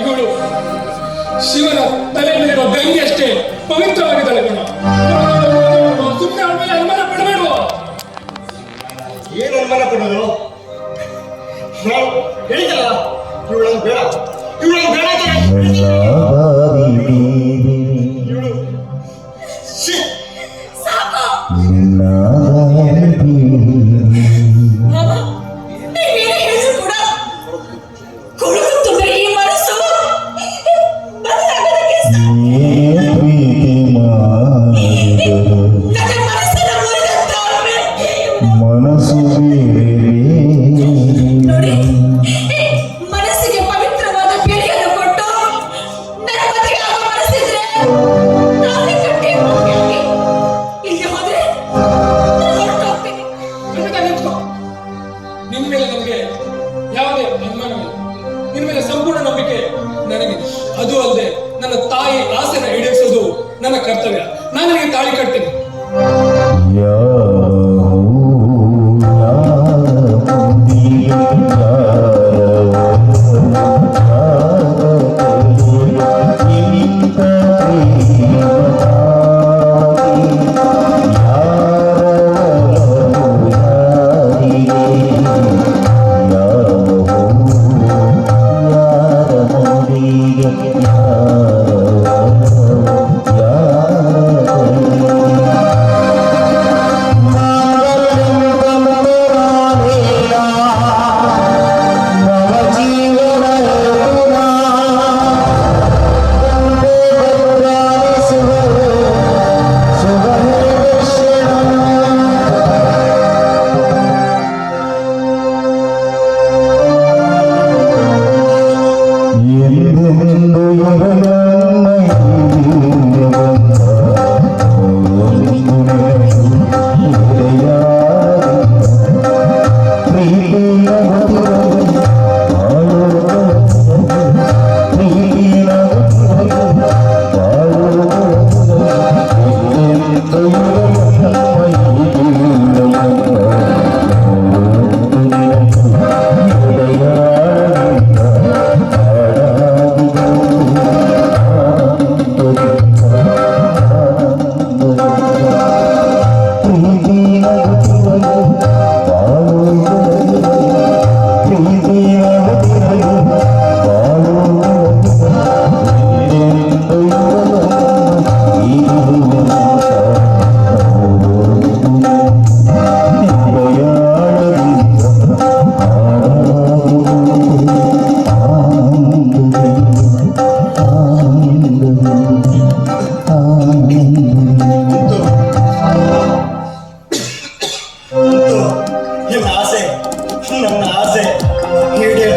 ಇವಳು ಶಿವನ ತಲೆ ಮೇಲಿರುವ ಗಂಗೆ ಅಷ್ಟೇ ಪವಿತ್ರವಾಗಿದ್ದಾಳೆ ಗುಣ ಸುಮ್ಮನೆ ಅವಳ ಮೇಲೆ ಅನುಮಾನ ಪಡಬೇಡ. ಏನು ಅನುಮಾನ ಪಡೋದು? ನಾವು ಹೇಳಿದಲ್ಲ ಇವಳನ್ನು ಬೇಡ. ಇವಳನ್ನು ಬೇಡ ಅಂತ ಹೇಳಿದ್ದೆ. ಇವಳು ಶ್ಶೀ! ಮನಸ್ಸು ನೋಡಿ ಮನಸ್ಸಿಗೆ ಪವಿತ್ರವಾದ ಬೆಳೆಯನ್ನು ಕೊಟ್ಟು ನನ್ನ ಮದುವೆ ಆಗೋ ಮನಸ್ಸಿದ್ರೆ ತಾಳಿ ಕಟ್ಟಿ ಮದುವೆಯಾಗಿ ಇಲ್ಲಿ ಹೋದ್ರೆ ನಾನು ಹೊರಟೋಗ್ತೀನಿ. ಖಂಡಿತ ನಿಂತ್ಕೋ ನಿನ್ನ ಮೇಲೆ ನನಗೆ ಯಾವುದೇ ಅನುಮಾನವಿಲ್ಲ. ನಿನ್ನ ಮೇಲೆ ಸಂಪೂರ್ಣ ನಂಬಿಕೆ ನನಗಿದೆ. ಅದು ಅಲ್ಲದೆ ನನ್ನ ತಾಯಿ ಆಸೆನ ಈಡೇರಿಸೋದು ನನ್ನ ಕರ್ತವ್ಯ. ನಾನು ನಿನಗೆ ತಾಳಿ ಕಟ್ತೀನಿ. Oh. என் ஆசை நம்ம ஆசை கேட்டு